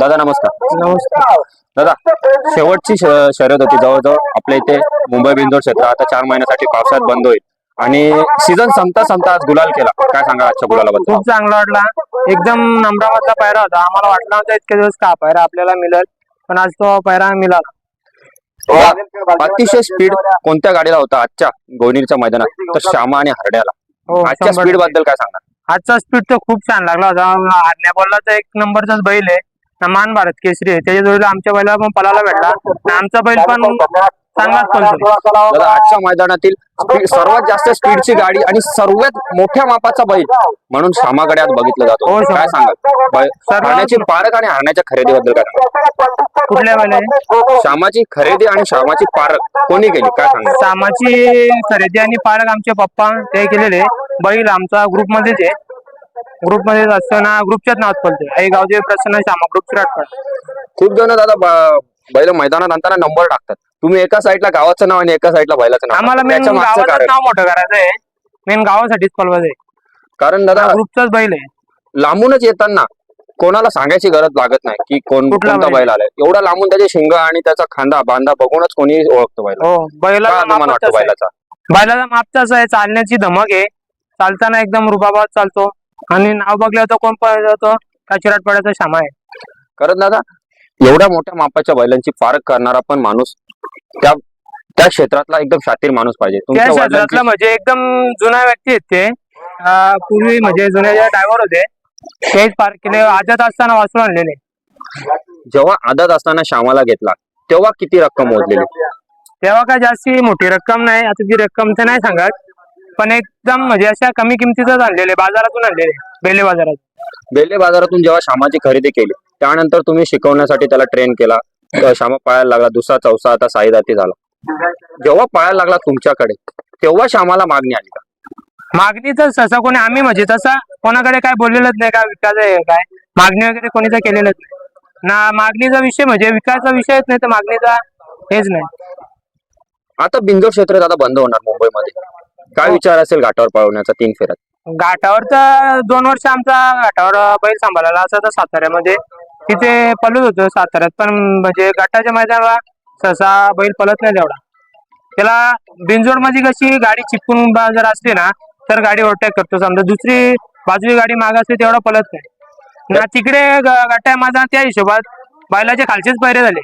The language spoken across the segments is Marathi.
दादा नमस्कार. नमस्कार. दादा शेवटची श- शर्यत होती. जवळजवळ आपल्या इथे मुंबई बिंदोर क्षेत्र आता चार महिन्यासाठी पावसाळ्यात बंद होईल. आणि सीझन संपता संपता आज गुलाल केला. काय सांगा आजच्या गुलालाबद्दल? खूप चांगला वाटला. एकदम नम्रामधला पायरा होता. आम्हाला वाटला नव्हता इतके दिवस का पायरा आपल्याला मिळेल पण आज तो पायरा मिळाला. अतिशय स्पीड कोणत्या गाडीला होता आजच्या गोनीरच्या मैदानात? तर श्यामा आणि हरड्याला. हो आजच्या शंभर स्पीड. बद्दल काय सांगा आजचा स्पीड तर खूप छान लागला होता. हरण्या बॉलला तर एक नंबरचाच बैल आहे. मान भारत केसरी आहे. त्याच्या जोडीला आमच्या बैला पण पलाला भेटला. आणि आमचा बैल पण चांगलाच पळतो. दादा आजच्या मैदानातील सर्वात जास्त स्पीडची गाडी आणि सर्वात मोठ्या मापाचा बैल म्हणून श्यामाकडे आज बघितलं जातो. हो, श्यामा. काय सांगा? बै- सर्वात- हरण्याची पारख आणि हरण्याच्या खरेदीबद्दल काय कुठल्या बैल श्यामाची खरेदी आणि श्यामाची पारख कोणी केली? काय सांगा? सामाची खरेदी आणि पालक आमचे पप्पा ते केलेले. बैल आमचा ग्रुप मध्येच आहे. ग्रुपमध्ये असताना ग्रुपच्याच नावात पळते आई गावचे प्रसन्न श्यामा ग्रुप सुराट खूप जण दादा ब- बैल मैदानात आणताना नंबर टाकतात. तुम्ही एका साईडला गावाचं नाव आणि एका साईडला बैलाचं नाव. आम्हाला टाकता. मेन त्याच्या मागचं गावाचं कारण. नाव मोठं करायचं आहे मेन गावासाठीच पळवायचं आहे कारण दादा ग्रुपचाच बैल आहे. लांबूनच येताना कोणाला सांगायची गरज लागत नाही की कोण कुठला कोणता बैल? बैल आलाय. एवढा लांबून त्याचे शिंग आणि त्याचा खांदा बांधा बघूनच कोणी ओळखतो बैल. हो बैलाचा अभिमान मापच वाटतो तसा आहे. बैलाचा? बैलाचा माप तसा आहे? चालण्याची धमक आहे. चालताना एकदम रुबाबात चालतो. आणि नाव बघलं तर कोण पळत जातो का चिराट पडायचा श्यामा आहे. कारण दादा एवढ्या मोठ्या मापाच्या बैलांची पारख करणारा पण माणूस त्या त्या क्षेत्रातला एकदम शातीर माणूस पाहिजे. त्या तुमच्या क्षेत्रातला वडिलांची- म्हणजे एकदम जुना व्यक्ती आहेत ते. अं, पूर्वी म्हणजे जुने जे ड्रायव्हर होते तेच पार्क केले. आजत असताना वाचून आणलेले. जेव्हा आदत असताना श्यामाला घेतला तेव्हा किती रक्कम मोजलेली? तेव्हा काय जास्ती मोठी रक्कम नाही. आता ती रक्कम तर नाही सांगत. पण एकदम म्हणजे अशा कमी किमतीतच आणलेले बाजारातून आणलेले बेले बाजारात. बेले बाजारातून जेव्हा श्यामाची खरेदी केली त्यानंतर तुम्ही शिकवण्यासाठी त्याला ट्रेन केला. तेव्हा श्यामा पळायला लागला दुसरा चौसा आता साई जाती झाला. जेव्हा पळायला लागला तुमच्याकडे तेव्हा श्यामाला मागणी आली का? मागणी तर तसं कोणी आम्ही म्हणजे तसं कोणाकडे काय बोललेलंच नाही का विकास आहे काय मागणी वगैरे कोणी तर केलेलंच नाही. ना मागणीचा विषय म्हणजे विकासचा विषयच नाही तर मागणीचा हेच नाही. आता बिंदोर क्षेत्र आता बंद होणार मुंबईमध्ये. काय विचार असेल घाटावर पळवण्याचा तीन फेऱ्यात? घाटावर तर दोन वर्ष आमचा घाटावर बैल सांभाळायला असं तर साताऱ्यामध्ये. तिथे पळत होतं साताऱ्यात पण म्हणजे घाटाच्या मैदानाला सहसा बैल पळत नाही तेवढा. त्याला बिंजोडमध्ये कशी गाडी चिपकून जर असली ना तर गाडी ओव्हरटेक करतो. समजा दुसरी बाजूची गाडी माग असते तेवढा पळत नाही. ना तिकडे गाठ्या माझा त्या हिशोबात बैलाचे खालचेच पैरे झाले.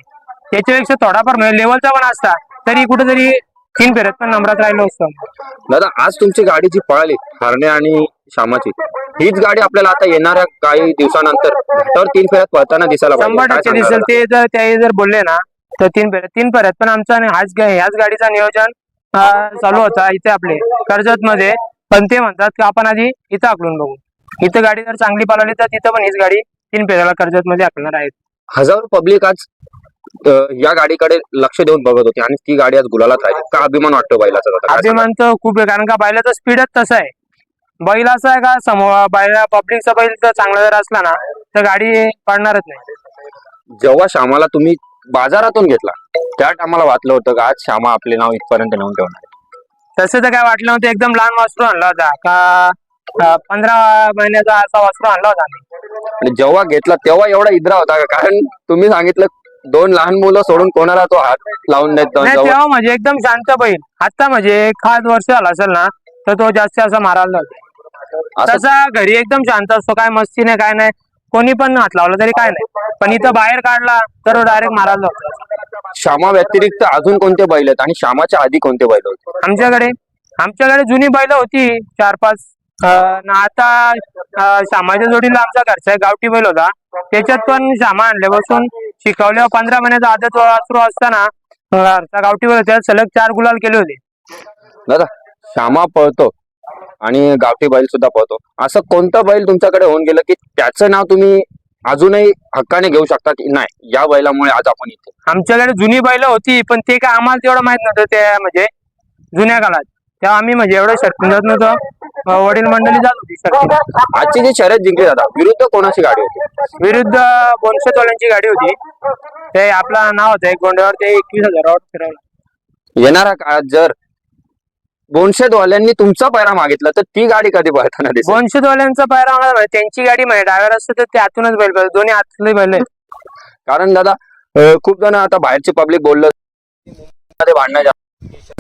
त्याच्यापेक्षा थोडाफार म्हणजे लेवलचा पण असता तरी कुठेतरी तीन फेऱ्यात पण नंबरात राहिलो असतो. दादा आज तुमची गाडी जी पळाली हरणे आणि श्यामाची हीच गाडी आपल्याला आता येणाऱ्या काही दिवसानंतर घाटावर तीन फेऱ्यात पळताना दिसायला पाहिजे. शंभर काय टक्के सांगाल? दिसेल. दादा? ते जर ते जर बोलले ना तर तीन फेऱ्यात तीन फेऱ्यात पण आमचा आणि गा- ह्याच गाडीचा नियोजन अं, चालू होता इथे आपले कर्जत मध्ये पण ते म्हणतात की आपण आधी इथं आकलून बघू. इथं गाडी जर चांगली पालवली तर तिथं पण हीच गाडी तीन फेऱ्याला कर्जत मध्ये आकलणार आहेत. हजारो पब्लिक आज या गाडीकडे लक्ष देऊन बघत होती आणि ती गाडी आज गुलालात राहिली. का अभिमान वाटतो बैलाचा? अभिमान तर खूप आहे कारण का बैलाचा स्पीडच तसा आहे. बैल असा आहे का समोर बैला पब्लिकचा बैल तर चांगला जर असला ना तर गाडी पडणारच नाही. जेव्हा श्यामाला तुम्ही बाजारातून घेतला त्या टायमाला वाटलं होतं का आज श्यामा आपले नाव इथपर्यंत नेऊन ठेवणार तसं तर काय वाटलं नव्हतं एकदम लहान वासरू आणला होता. का पंधरा महिन्याचा असा वासरू आणला होता. आणि जेव्हा घेतला तेव्हा एवढा इद्रा होता का? कारण तुम्ही सांगितलं दोन लहान मुलं सोडून कोणाला तो हात लावून देत नाही तेव्हा म्हणजे एकदम शांत बैल आता म्हणजे एखाद वर्ष झाला असेल ना तर तो जास्त असा मारायला असं? तसा घरी एकदम शांत असतो. काय मस्ती नाही काय नाही. कोणी पण हात लावला तरी काय नाही. पण इथं बाहेर काढला तर डायरेक्ट मारायला श्यामा व्यतिरिक्त अजून कोणते बैल आहेत? आणि श्यामाच्या आधी कोणते बैल होते? आमच्याकडे आमच्याकडे जुनी बैल होती. चार पाच. अं, न आता अं, श्यामाच्या जोडीला आमचा घरचा एक गावठी बैल होता. त्याच्यात पण श्यामा आणल्यापासून शिकवल्यावर पंधरा महिन्याचा आदत वासरू असताना अं, घरचा गावठी बैल होता सलग चार गुलाल केले होते. दादा श्यामा पळतो आणि गावठी बैल सुद्धा पळतो. असं कोणतं बैल तुमच्याकडे होऊन गेलं की त्याचं नाव तुम्ही अजूनही हक्काने घेऊ शकता की नाही? या बैलामुळे आज आपण इथे आमच्याकडे जुनी बैल होती पण ते काय आम्हाला तेवढं माहीत नव्हतं त्या म्हणजे जुन्या काळात. तेव्हा आम्ही म्हणजे एवढं जात नव्हतं. वडील मंडळी जात होती शर्ती आजची जी शर्यत जिंकली दादा विरुद्ध कोणाची गाडी होती? विरुद्ध दोनशे तोल्यांची गाडी होती. ते आपला नाव होतं एक गोंड्यावर ते एकवीस हजारावर फिरवलं. येणाऱ्या काळात जर बोनशेदवाल्यांनी तुमचा पैरा मागितला तर ती गाडी कधी पळताना दिसेल? दोनशे तोल्यांचा पायरा माहिती त्यांची गाडी माहिती ड्रायव्हर असतं तर ते आतूनच बैल पाहिजे दोन्ही आतले बैल आहेत कारण दादा अं, खूप जण आता बाहेरची पब्लिक बोललं मध्ये भांडणं जा-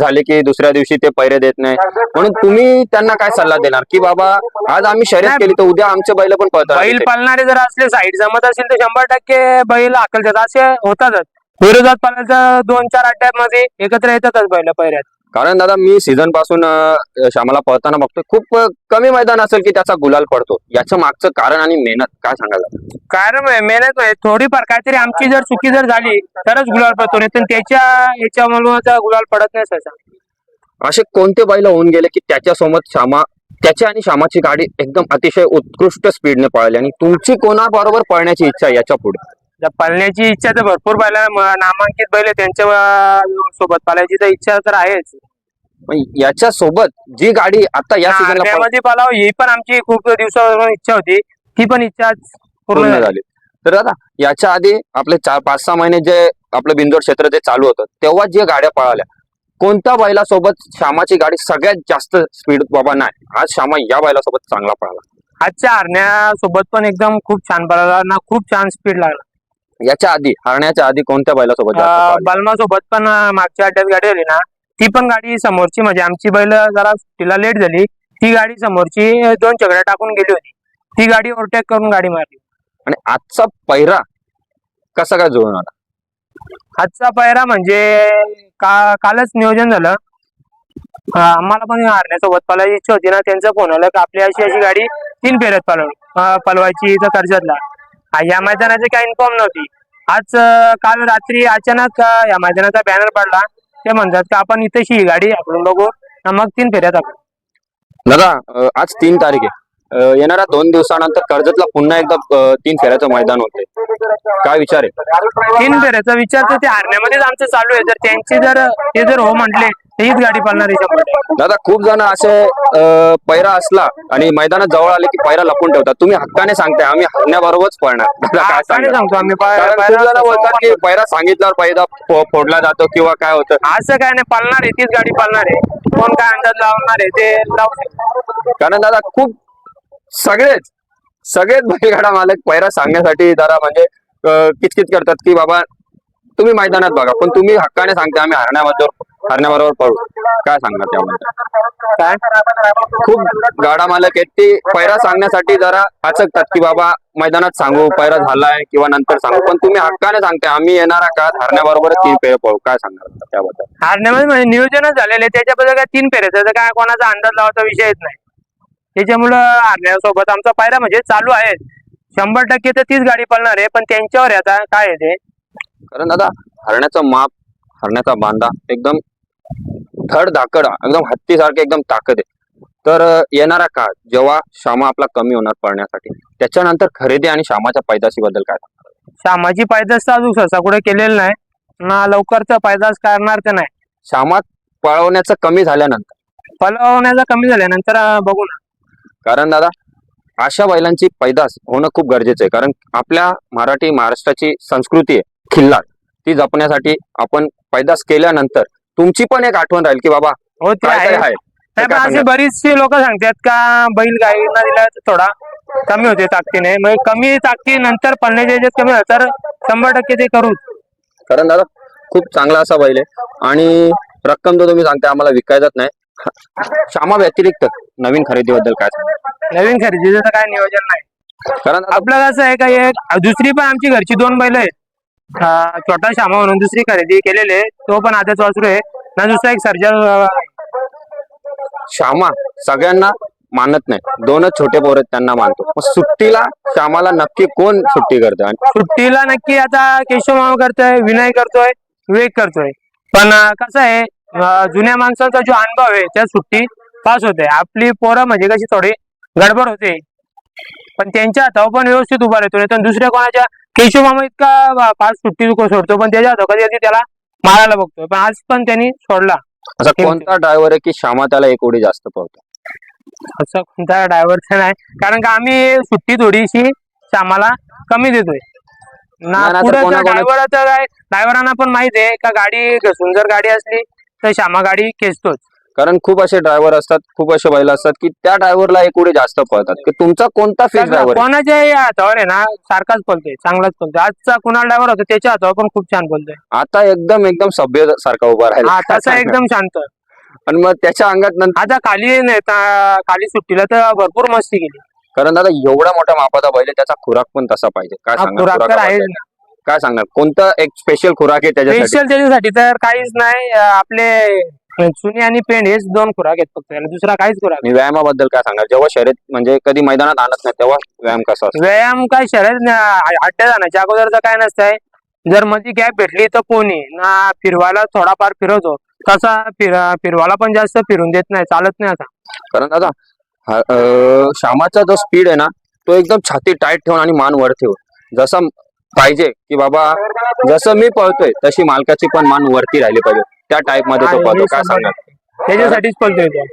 झाले की दुसऱ्या दिवशी ते पैरे देत नाही. म्हणून तुम्ही त्यांना काय सल्ला देणार? की बाबा आज आम्ही शर्यत केली तर उद्या आमचे बैल पण बैल पालणारे जर असले साईड जमत असेल तर शंभर टक्के बैल आकलतात असे होतातच. विरोधात पालण्याच्या दोन चार अड्ड्यामध्ये एकत्र येतातच बैल पैऱ्यात. कारण दादा मी सीझनपासून श्यामाला पळताना बघतोय खूप कमी मैदान असेल की त्याचा गुलाल पडतो. याचं मागचं कारण आणि मेहनत काय सांगायला कारण मेहनत थोडीफार काहीतरी आमची जर चुकी जर झाली तरच गुलाल पडतो. नाही त्याच्या याच्यामुळे गुलाल पडत नाही असे कोणते बैल होऊन गेले की त्याच्यासोबत श्यामा त्याची आणि श्यामाची गाडी एकदम अतिशय उत्कृष्ट स्पीडने पळाली आणि तुमची कोणाबरोबर पळण्याची इच्छा याच्यापुढे? पळण्याची इच्छा तर भरपूर बैल नामांकित बैल त्यांच्यासोबत. पळायची तर इच्छा तर आहेच. याच्या सोबत जी गाडी आता या सीझनला आरण्यामध्ये पळाव ही पण आमची खूप दिवसापासून इच्छा होती. ती पण इच्छा पूर्ण झाली. तर दादा याच्या आधी आपले चार पाच सहा महिने जे आपलं बिंदोड क्षेत्र जे चालू होतं तेव्हा जे गाड्या पळाल्या कोणत्या बैलासोबत श्यामाची गाडी सगळ्यात जास्त स्पीड बाबा नाही आज श्यामा या बैलासोबत चांगला पळाला. आजच्या हरण्यासोबत पण एकदम खूप छान पळाला ना खूप छान स्पीड लागला. याच्या आधी हरण्याच्या आधी कोणत्या बैलासोबत? बलमा सोबत पण मागच्या अड्ड्यात गाडी आली ना ती पण गाडी समोरची म्हणजे आमची बैल जरा तिला लेट झाली ती गाडी समोरची दोन चकड्या टाकून गेली होती. ती गाडी ओव्हरटेक करून गाडी मारली. आणि आजचा पैरा कसा काय जुळून आला? आजचा पायरा म्हणजे का कालच नियोजन झालं. अं, आम्हाला पण हरण्यासोबत पळायची इच्छा होती ना त्यांचा फोन आला की आपली अशी अशी गाडी तीन फेऱ्यात पळव अं, पळवायची इथं कर्जतला. या मैदानाची काही इन्फॉर्म नव्हती. आज काल रात्री अचानक या मैदानाचा बॅनर पडला. ते म्हणतात की आपण इथेशी ही गाडी आपण बघू. मग तीन फेऱ्यात आपण. दादा आज तीन तारीख आहे. येणाऱ्या दोन दिवसानंतर कर्जतला पुन्हा एकदा तीन फेऱ्याचं मैदान होते काय विचार आहे? तीन फेऱ्याचा विचार तर ते हरण्यामध्येच आमचं चालू आहे. जर त्यांची जर ते जर हो म्हटले हीच गाडी पळणार आहे शंभर टक्के. दादा खूप जण असे अं, पैरा असला आणि मैदानात जवळ आले की पैरा लपून ठेवतात. तुम्ही हक्काने सांगताय आम्ही हरण्याबरोबरच पळणार. दादा काय काय सांगणार? सांगतो आम्ही पा- कारण खूप पायरा जण बोलतात की पैरा सांगितल्यावर पैदा फो- फोडला जातो किंवा काय होतं. असं काय नाही पळणार आहे तीच गाडी पळणार आहे. कोण काय अंदाज लावणार आहे ते लावू शकतो. कारण दादा खूप सगळेच सगळेच बैलगाडा मालक पैरा सांगण्यासाठी जरा म्हणजे अं, किचकिच करतात की बाबा तुम्ही मैदानात बघा पण तुम्ही हक्काने सांगते आम्ही हरण्याबरोबर हरण्याबरोबर पळू. काय सांगणार त्यामध्ये काय? खूप गाडा मालक आहेत. ते पैरा सांगण्यासाठी जरा अचकतात की बाबा मैदानात सांगू पैरा झालाय किंवा नंतर सांगू. पण तुम्ही हक्काने सांगते आम्ही येणारा काळात हरण्याबरोबरच तीन पेर पळू. काय सांगणार त्याबद्दल? हरण्यामध्ये म्हणजे नियोजनच झालेलं आहे. त्याच्याबद्दल काय तीन फेऱ्याचं तर काय कोणाचा अंदाज लावायचा विषय येत नाही. त्याच्यामुळं हारण्यासोबत आमचा पायरा म्हणजे चालू आहे. शंभर टक्के तर तीच गाडी पळणार आहे पण त्यांच्यावर आहे आता काय आहे ते? कारण दादा हरण्याचं माप हरण्याचा बांधा एकदम धड धाकड एकदम हत्तीसारखे एकदम ताकद आहे. तर येणारा काळ जेव्हा श्यामा आपला कमी होणार पळण्यासाठी त्याच्यानंतर खरेदी आणि श्यामाच्या पैदाशी बद्दल काय सामाजिक पायदास तर अजून सहसा कुठे केलेलं नाही. ना लवकरच पायदास करणार तर नाही. श्यामात पळवण्याचं कमी झाल्यानंतर? पळवण्याचा कमी झाल्यानंतर बघू ना. कारण दादा अशा बैलांची पैदास होणं खूप गरजेचं आहे. कारण आपल्या मराठी महाराष्ट्राची संस्कृती आहे. खिल्लार. ती जपण्यासाठी आपण पैदास केल्यानंतर तुमची पण एक आठवण राहील की बाबा हो ते काय आहे. काय असे? बरीचशी लोक सांगतात का बैल गाईला दिला तर थोडा कमी होते ताकदीने. मग कमी ताकदीनंतर पळण्याच्या याच्यात कमी झालं तर शंभर टक्के ते करू. कारण दादा खूप चांगला असा बैल आहे. आणि रक्कम तर तुम्ही सांगता आम्हाला विकायचाच नाही. श्यामा व्यतिरिक्त नवीन खरेदीबद्दल काय सांगाल? नवीन खरेदीचं तर काय नियोजन नाही. कारण दादा, आपलं कसं आहे का एक दुसरी पण आमची घरची दोन बैल आहेत. छोटा श्यामा म्हणून दुसरी खरेदी केलेली आहे. तो पण आताच वासरू आहे. ना दुसरा एक सर्जन श्यामा सगळ्यांना मानत नाही. दोनच छोटे पोर त्यांना मानतो. मग सुट्टीला श्यामाला नक्की कोण सुट्टी करतं आणि सुट्टीला नक्की आता केशव मामा करतोय विनय करतोय विवेक करतोय. पण कसं आहे जुन्या माणसाचा जो अनुभव आहे त्या सुट्टी पास होते. आपली पोरं म्हणजे कशी थोडी गडबड होते. पण त्यांच्या हातावर पण व्यवस्थित उभा राहतो. नाही तर दुसऱ्या कोणाच्या केशव मामा इतका पाच सुट्टी सोडतो पण त्याच्या हातावर कधी कधी त्याला मारायला बघतोय पण आज पण त्यांनी सोडला. असा कोणता ड्रायव्हर आहे की श्यामा त्याला एक उडी जास्त पळतो? असं कोणता ड्रायव्हर नाही कारण का आम्ही सुट्टी थोडीशी आम्हाला कमी देतोय. ना पुढे ड्रायव्हरांना पण माहीत आहे का गाडी घसरून जर गाडी असली तर श्यामा गाडी खेचतोच. कारण खूप असे ड्रायव्हर असतात खूप असे बैल असतात की त्या ड्रायव्हरला एक उडी जास्त पळतात. की तुमचा कोणता फिक्स ड्रायव्हर कोणाच्याही हातावर आहे ना सारखाच बोलतोय चांगलाच बोलतोय आजचा कुणाल ड्रायव्हर होता त्याच्या हातावर पण खूप छान बोलतोय आता एकदम एकदम सभ्य सारखा उभा राहिला. तसा एकदम शांत. आणि मग त्याच्या अंगात नंतर आता खाली नाही खाली सुट्टीला तर भरपूर मस्ती केली. कारण दादा एवढा मोठा मापाचा बैल त्याचा खुराक पण तसा पाहिजे. काय सांगणार काय सांगणार कोणतं एक स्पेशल खुराक आहे त्याच्यासाठी? स्पेशल त्याच्यासाठी तर काहीच नाही. आपले चुनी आणि पेंड हेच दोन खुराक आहेत फक्त. दुसरा काहीच खुराक आणि व्यायामाबद्दल काय सांगणार? जेव्हा शर्यत म्हणजे कधी मैदानात आणत नाही तेव्हा व्यायाम कसा असतो? व्यायाम काय शर्यत अड्ड्या जाण्याच्या अगोदर तर काय नसतंय. जर मध्ये गॅप भेटली तर पोनी ना फिरवायला थोडाफार फिरवतो. तसा फिर फिरवायला पण जास्त फिरून देत नाही चालत नाही आता. कारण दादा हा, अं, श्यामाचा जो स्पीड आहे ना तो एकदम छाती टाईट ठेवून आणि मान वर ठेवून. जसं पाहिजे की बाबा जसं मी पळतोय तशी मालकाची पण मान वरती राहिली पाहिजे. त्या टाईपमध्ये तो पळतो हे काय सांगणार. त्याच्यासाठीच पळतोय तो.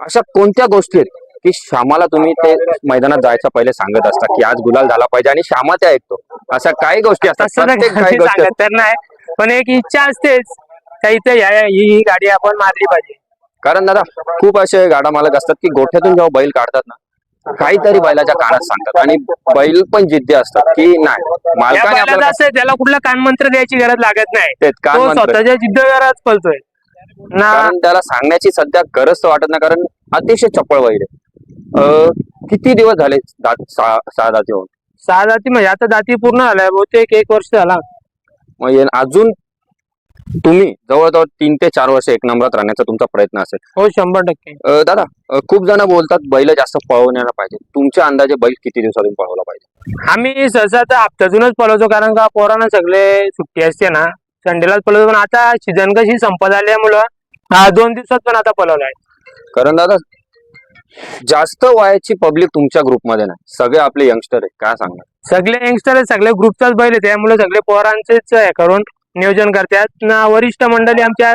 अशा कोणत्या गोष्टी आहेत की श्यामाला तुम्ही ते मैदानात जायचं पहिले सांगत असता की आज गुलाल झाला पाहिजे आणि श्यामा त्या ऐकतो? अशा काही गोष्टी असतात? प्रत्येक काही काही गोष्टी तर नाही पण एक इच्छा असतेच का इथे या- ही ही गाडी आपण मारली पाहिजे. कारण दादा खूप असे गाडा मालक असतात की गोठ्यातून जेव्हा बैल काढतात ना काहीतरी बैलाच्या कानात सांगतात. आणि बैल पण जिद्दी असतात की नाही? मालकाने आपल्याला असं त्याला कुठला कानमंत्र द्यायची गरज लागत नाही. तेच तो म्हणतोय. स्वतःच्या जिद्दवरच पळतोय. ना कारण त्याला सांगण्याची सध्या गरज तर वाटत नाही कारण अतिशय चपळ बैल आहे. अं, किती दिवस झाले दात सहा सहा दाती होऊन? सहा जाती म्हणजे आता जाती पूर्ण झाल्या बहुतेक एक वर्ष झाला. मग हे अजून तुम्ही जवळजवळ तीन ते चार वर्ष एक नंबरात राहण्याचा तुमचा प्रयत्न असेल. हो शंभर टक्के. दादा खूप जण बोलतात बैल जास्त पळवण्याला पाहिजे. तुमच्या अंदाजे बैल किती दिवसातून पळवला पाहिजे? आम्ही सहसा तर हप्त्यातूनच पळवतो कारण का पोरांना सगळे सुट्टी असते ना संडेलाच पळवतो पण आता सीझन कशी संपत आल्यामुळं दोन दिवसात पण आता पळवलाय कारण दादा जास्त वयाची पब्लिक तुमच्या ग्रुपमध्ये नाही. सगळे आपले यंगस्टर आहेत. काय सांगणार? सगळे यंगस्टर सगळे ग्रुपचाच बैल आहे त्यामुळे सगळे पोरांचेच हे करून नियोजन करतात ना वरिष्ठ मंडळी आमच्या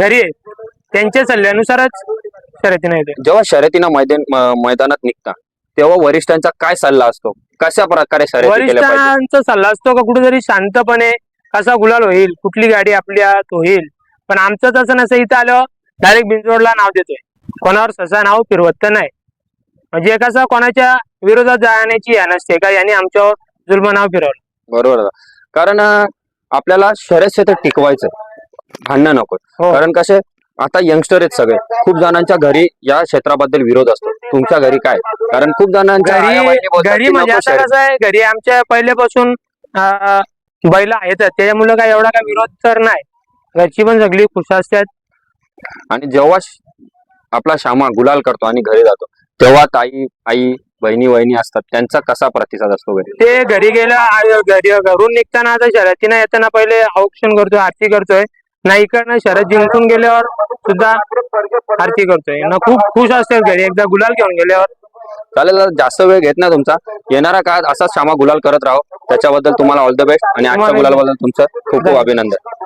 घरी आहेत. त्यांच्या सल्ल्यानुसारच शर्यतीने येते. जेव्हा शर्यतीनं मैदान म- मैदानात निघता तेव्हा वरिष्ठांचा काय सल्ला असतो? कशा प्रकारे शर्यती केल्या पाहिजे वरिष्ठांचा सल्ला असतो का कुठेतरी शांतपणे कसा गुलाल होईल कुठली गाडी आपल्या होईल? पण आमचं तसं नसं इथं आलं डायरेक्ट बिंजोडला नाव देतोय. कोणावर ससा नाव फिरवत तर नाही. म्हणजे कसं कोणाच्या विरोधात जाण्याची ह्या नसते का? यांनी आमच्यावर जुलम नाव फिरवलं. बरोबर. कारण अं, आपल्याला शर्यत क्षेत्र टिकवायचं भांडणं नको. हो. कारण कसे आता यंगस्टर आहेत सगळे. खूप जणांच्या घरी या क्षेत्राबद्दल विरोध असतो. तुमच्या घरी काय? कारण खूप जणांच्या घरी बोलतात घरी की म्हणजे नको आता शर्यत. कसं आहे घरी आमच्या पहिल्यापासून अं, बैल आहेत. त्याच्यामुळे काय एवढा काय विरोध तर नाही. घरची पण सगळी खुश असतात. आणि जेव्हा श- आपला श्यामा गुलाल करतो आणि घरी जातो तेव्हा ताई आई बहिणी वहिनी असतात त्यांचा कसा प्रतिसाद असतो घरी? ते घरी गेलं आ- घरी घरून निघताना आता शर्यतीनं येताना पहिले औक्षण करतोय आरती करतोय. ना इकडनं शर्यत जिंकून गेल्यावर सुद्धा आरती करतोय. ना खूप खुश असतात घरी एकदा गुलाल घेऊन गेल्यावर. चालेल दादा, जास्त वेळ घेत नाही तुमचा. येणारा काळात असाच श्यामा गुलाल करत राहो. त्याच्याबद्दल तुम्हाला ऑल द बेस्ट आणि आजच्या तुम्हाला- गुलालबद्दल तुमचं खूप खूप अभिनंदन.